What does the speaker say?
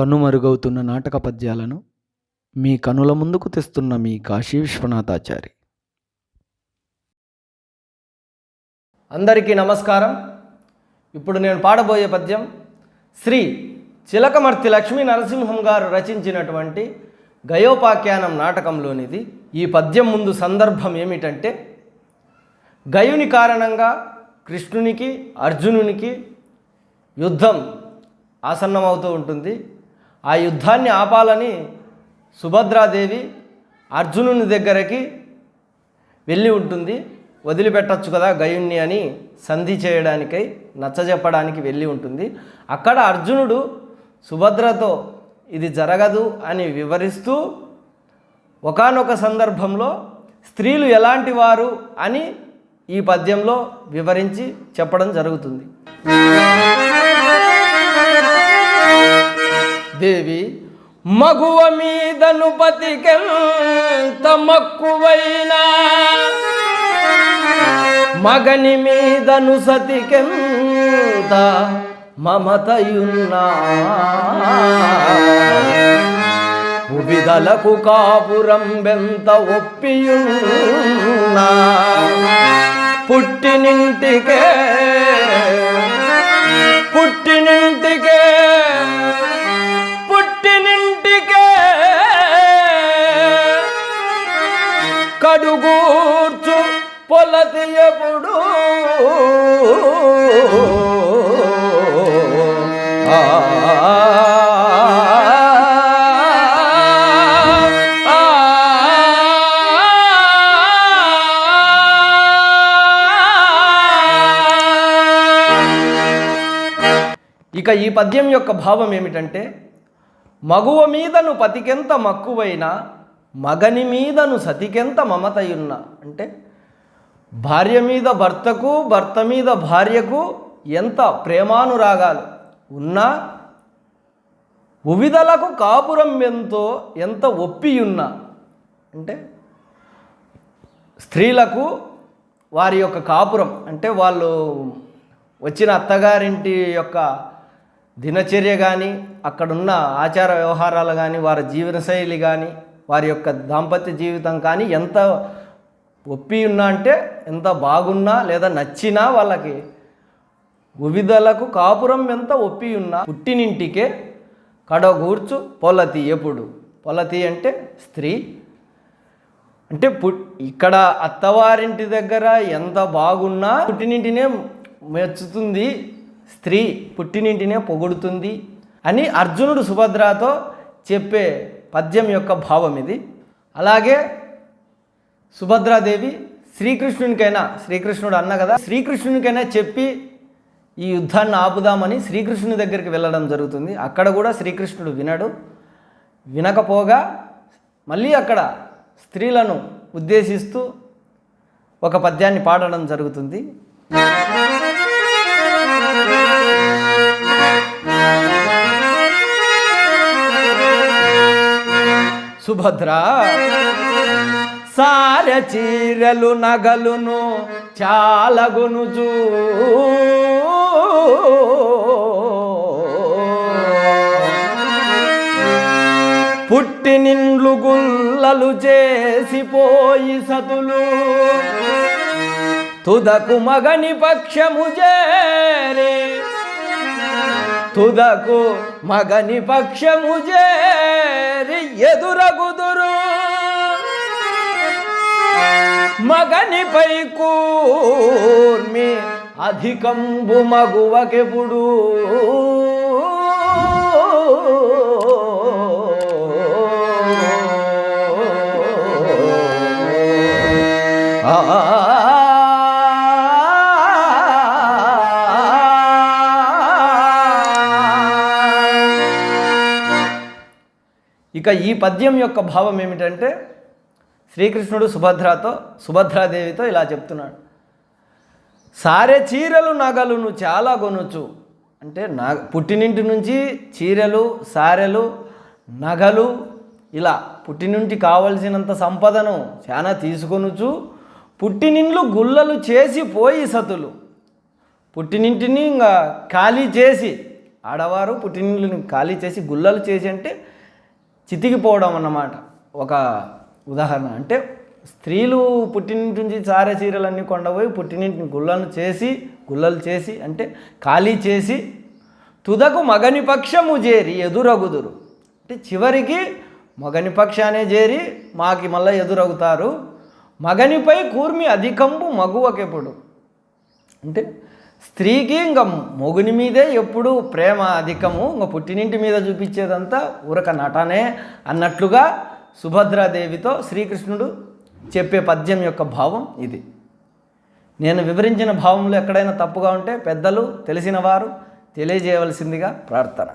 కనుమరుగవుతున్న నాటక పద్యాలను మీ కనుల ముందుకు తెస్తున్న మీ కాశీ విశ్వనాథాచారి. అందరికీ నమస్కారం. ఇప్పుడు నేను పాడబోయే పద్యం శ్రీ చిలకమర్తి లక్ష్మీ నరసింహం గారు రచించినటువంటి గయోపాఖ్యానం నాటకంలోనిది. ఈ పద్యం ముందు సందర్భం ఏమిటంటే గయుని కారణంగా కృష్ణునికి అర్జునునికి యుద్ధం ఆసన్నమవుతూ ఉంటుంది. ఆ యుద్ధాన్ని ఆపాలని సుభద్రాదేవి అర్జునుని దగ్గరకి వెళ్ళి ఉంటుంది. వదిలిపెట్టచ్చు కదా గయుణ్ణి అని సంధి చేయడానికై నచ్చజెప్పడానికి వెళ్ళి ఉంటుంది. అక్కడ అర్జునుడు సుభద్రతో ఇది జరగదు అని వివరిస్తూ ఒకానొక సందర్భంలో స్త్రీలు ఎలాంటి వారు అని ఈ పద్యంలో వివరించి చెప్పడం జరుగుతుంది. దేవి మగువ మీదను పతికెంత మక్కువైనా మగని మీదను సతికెంత మమతయున్నా. ఉబిదలకు కాపురం బెంత ఒప్పియున్నా. పుట్టినింటికే పొలతి ఎప్పుడు ఇక ఈ పద్యం యొక్క భావం ఏమిటంటే మగువ మీదను పతికెంత మక్కువైన మగని మీదను సతికెంత మమతయున్న అంటే భార్య మీద భర్తకు భర్త మీద భార్యకు ఎంత ప్రేమానురాగాలు ఉన్నా ఉవిదలకు కాపురం ఎంతో ఎంత ఒప్పియున్నా అంటే స్త్రీలకు వారి యొక్క కాపురం అంటే వాళ్ళు వచ్చిన అత్తగారింటి యొక్క దినచర్య కానీ అక్కడున్న ఆచార వ్యవహారాలు కానీ వారి జీవనశైలి కానీ వారి యొక్క దాంపత్య జీవితం కానీ ఎంత ఒప్పి ఉన్నా అంటే ఎంత బాగున్నా లేదా నచ్చినా వాళ్ళకి ఉవిదలకు కాపురం ఎంత ఒప్పి ఉన్నా పుట్టినింటికే కడగూర్చు పొలతి ఎప్పుడు? పొలతి అంటే స్త్రీ. అంటే పుట్ ఇక్కడ అత్తవారింటి దగ్గర ఎంత బాగున్నా పుట్టినింటినే మెచ్చుతుంది స్త్రీ పుట్టినింటినే పొగుడుతుంది అని అర్జునుడు సుభద్రతో చెప్పే పద్యం యొక్క భావం ఇది. అలాగే సుభద్రాదేవి శ్రీకృష్ణునికైనా శ్రీకృష్ణుడు అన్న కదా శ్రీకృష్ణునికైనా చెప్పి ఈ యుద్ధాన్ని ఆపుదామని శ్రీకృష్ణుని దగ్గరికి వెళ్ళడం జరుగుతుంది. అక్కడ కూడా శ్రీకృష్ణుడు వినడు. వినకపోగా మళ్ళీ అక్కడ స్త్రీలను ఉద్దేశిస్తూ ఒక పద్యాన్ని పాడడం జరుగుతుంది. సుభద్ర సార చీరలు నగలును చాలగునుచూ. పుట్టినిండ్లు గుల్లలు చేసిపోయి సతులు. తుదకు మగని పక్షము చేరి. తుదకు మగని పక్షము చేరి. ఎదురగుదురు. మగనిపై కూర్మి అధికంబు మగువకెపుడు ఇక ఈ పద్యం యొక్క భావం ఏమిటంటే శ్రీకృష్ణుడు సుభద్రతో సుభద్రాదేవితో ఇలా చెప్తున్నాడు. సారె చీరలు నగలును చాలా కొనుచు అంటే నా పుట్టినింటి నుంచి చీరలు సారెలు నగలు ఇలా పుట్టినింటి కావలసినంత సంపదను చాలా తీసుకొనుచు పుట్టినిండ్లు గుల్లలు చేసి పోయి సతులు. పుట్టినింటిని ఇంకా ఖాళీ చేసి ఆడవారు పుట్టినిండ్లు ఖాళీ చేసి గుల్లలు చేసి అంటే చితికిపోవడం అన్నమాట. ఒక ఉదాహరణ అంటే స్త్రీలు పుట్టినింటి నుంచి చారే చీరలన్నీ కొండపోయి పుట్టినింటిని గుళ్ళను చేసి గుల్లలు చేసి అంటే ఖాళీ చేసి తుదకు మగని పక్షము చేరి ఎదురగుదురు. అంటే చివరికి మగని పక్షానే చేరి మాకి మళ్ళీ ఎదురవుతారు మగనిపై కూర్మి అధికంబు మగువకెప్పుడు? అంటే స్త్రీకి ఇంకా మొగుని మీదే ఎప్పుడు ప్రేమ అధికము. ఇంకా పుట్టినింటి మీద చూపించేదంతా ఊరక నటనే అన్నట్లుగా సుభద్రాదేవితో శ్రీకృష్ణుడు చెప్పే పద్యం యొక్క భావం ఇది. నేను వివరించిన భావంలో ఎక్కడైనా తప్పుగా ఉంటే పెద్దలు తెలిసిన వారు తెలియజేయవలసిందిగా ప్రార్థన.